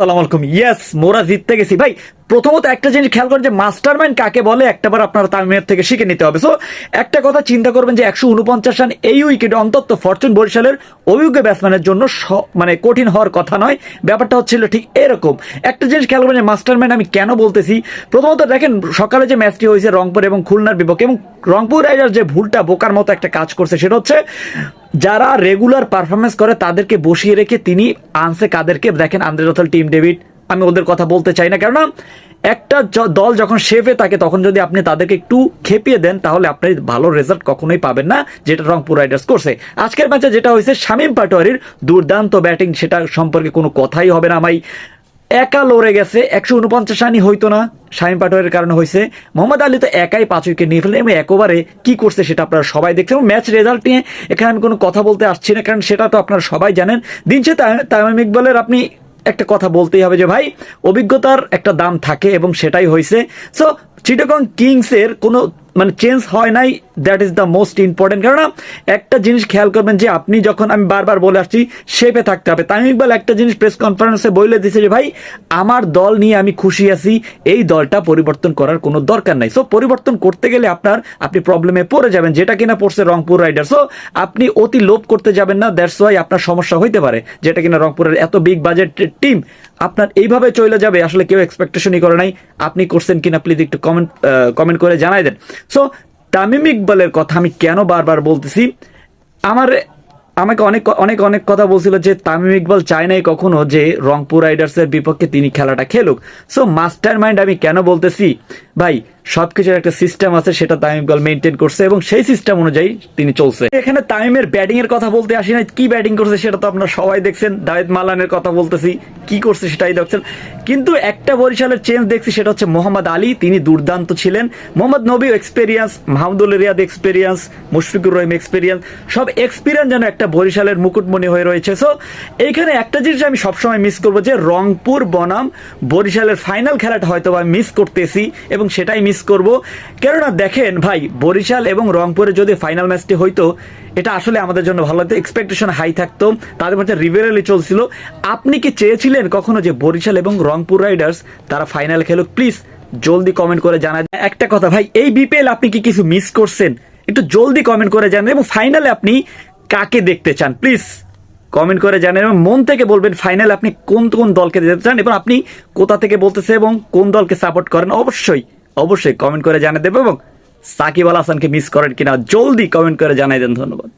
সালাম আলাইকুম। ইয়েস মোরা জিততে গেছি। ভাই প্রথমত একটা জিনিস খেয়াল করেন যে মাস্টার মাইন্ড কাকে বলে একটাবার আপনার তামিমের থেকে শিখে নিতে হবে। সো একটা কথা চিন্তা করবেন যে একশো উনপঞ্চাশ রান এই উইকেটে অন্তত ফরচুন বরিশালের অভিজ্ঞ ব্যাটসম্যানের জন্য মানে কঠিন হওয়ার কথা নয়। ব্যাপারটা হচ্ছিল ঠিক এরকম। একটা জিনিস খেয়াল করবেন যে মাস্টার মাইন্ড আমি কেন বলতেছি, প্রথমত দেখেন সকালে যে ম্যাচটি হয়েছে রংপুর এবং খুলনার বিপক্ষে এবং রংপুর রাইডার যে ভুলটা বোকার মতো একটা কাজ করছে সেটা হচ্ছে, যারা রেগুলার পারফরমেন্স করে তাদেরকে বসিয়ে রেখে তিনি আনসে কাদেরকে। দেখেন আন্দ্রেরথল টিম ডেভিড আমি ওদের কথা বলতে চাই না। কেননা একটা দল যখন শেফে থাকে, তখন যদি আপনি তাদেরকে একটু খেপিয়ে দেন, তাহলে আপনি ভালো রেজাল্ট কখনোই পাবেন না, যেটা রংপুর রাইডার্স করছে। আজকের ম্যাচে যেটা হয়েছে, শামীম পাটোয়ারির দুর্দান্ত ব্যাটিং সেটা সম্পর্কে কোনো কথাই হবে না আমায়। একা লড়ে গেছে, একশো উনপঞ্চাশ রানই হইতো না শাহিন পাটোয়ারের কারণে হয়েছে। মোহাম্মদ আলী তো একাই পাঁচ উইকেট নিয়ে ফেলে এবং একবারে কি করছে সেটা আপনারা সবাই দেখছেন। এবং ম্যাচ রেজাল্ট নিয়ে এখানে আমি কোনো কথা বলতে আসছি না, কারণ সেটা তো আপনারা সবাই জানেন। দিন সে তামিম ইকবালের আপনি একটা কথা বলতেই হবে যে ভাই অভিজ্ঞতার একটা দাম থাকে এবং সেটাই হয়েছে সো চিটাগং কিংসের কোনো মানে চেঞ্জ হয় নাই that is the most important কেননা, একটা জিনিস খেয়াল করবেন যে আপনি যখন আমি বারবার বলে আসছি শেপে থাকতে হবে। তামিম ইকবাল একটা জিনিস প্রেস কনফারেন্সে বলে দিয়েছে যে, ভাই, আমার দল নিয়ে আমি খুশি আছি, এই দলটা পরিবর্তন করার কোনো দরকার নাই। সো পরিবর্তন করতে গেলে আপনার, আপনি প্রবলেমে পড়ে যাবেন, যেটা কিনা পড়ছে রংপুর রাইডার সো আপনি অতি লোভ করতে যাবেন না দ্যাটস ওয়াই আপনার সমস্যা হইতে পারে, যেটা কিনা রংপুরের এত বিগ বাজেট টিম আপনার এইভাবে চলে যাবে, আসলে কেউ এক্সপেকটেশনই করে নাই। আপনি করছেন কিনা প্লিজ একটু কমেন্ট কমেন্ট করে জানাই দেন। সো তামিম ইকবালের কথা আমি কেন বারবার বলতেছি? আমার, আমাকে অনেক অনেক অনেক কথা বলছিল যে তামিম ইকবাল চায় নাই কখনো যে রংপুর রাইডার্সের বিপক্ষে তিনি খেলাটা খেলুক। সো মাস্টার মাইন্ড আমি কেন বলতেছি? ভাই সবকিছুর একটা সিস্টেম আছে, সেটা তামিম ইকবাল মেনটেন করছে এবং সেই সিস্টেম অনুযায়ী তিনি চলছে। এখানে তামিমের ব্যাটিং এর কথা বলতে আসি না কি ব্যাটিং করছে সেটা তো আপনারা সবাই দেখছেন, দায়েদ মালানের কথা বলতেছি, কি করছে সেটাই দেখছেন। কিন্তু একটা বরিশালের চেঞ্জ দেখছি, সেটা হচ্ছে মোহাম্মদ আলী, তিনি দুর্দান্ত ছিলেন। Mohammad Nabi experience Mahmudul Riyad experience Mushfiqur Rahim experience সব এক্সপিরিয়েন্স যেন একটা বরিশালের মুকুটমণি হয়ে রয়েছে। সো এইখানে একটা জিনিস আমি সবসময় মিস করব যে রংপুর বনাম বরিশালের ফাইনাল খেলাটা হয়তো বা মিস করতেছি এবং সেটাই মিস করব। কেননা দেখেন ভাই, বরিশাল এবং রংপুরে যদি ফাইনাল ম্যাচটি হইতো, এটা আসলে আমাদের জন্য ভালো লাগতো। এক্সপেকটেশন হাই থাকতো। তাদের মধ্যে রিভেরালি চলছিল। আপনি কি চেয়েছিলেন কখনো যে বরিশাল এবং রংপুর রাইডার্স তারা ফাইনাল খেলুক? প্লিজ জলদি কমেন্ট করে জানা একটা কথা ভাই, এই বিপিএল আপনি কি কিছু মিস করছেন? একটু জলদি কমেন্ট করে জানেন এবং ফাইনালে আপনি কাকে দেখতে চান? প্লিজ কমেন্ট করে জানেন এবং মন থেকে বলবেন ফাইনাল আপনি কোন কোন দলকে দিতে চান এবং আপনি কোথা থেকে বলতেছে এবং কোন দলকে সাপোর্ট করেন? অবশ্যই অবশ্যই কমেন্ট করে জানিয়ে দেবে এবং সাকিব আল হাসানকে মিস করেন কিনা জলদি কমেন্ট করে জানাই দেন, ধন্যবাদ।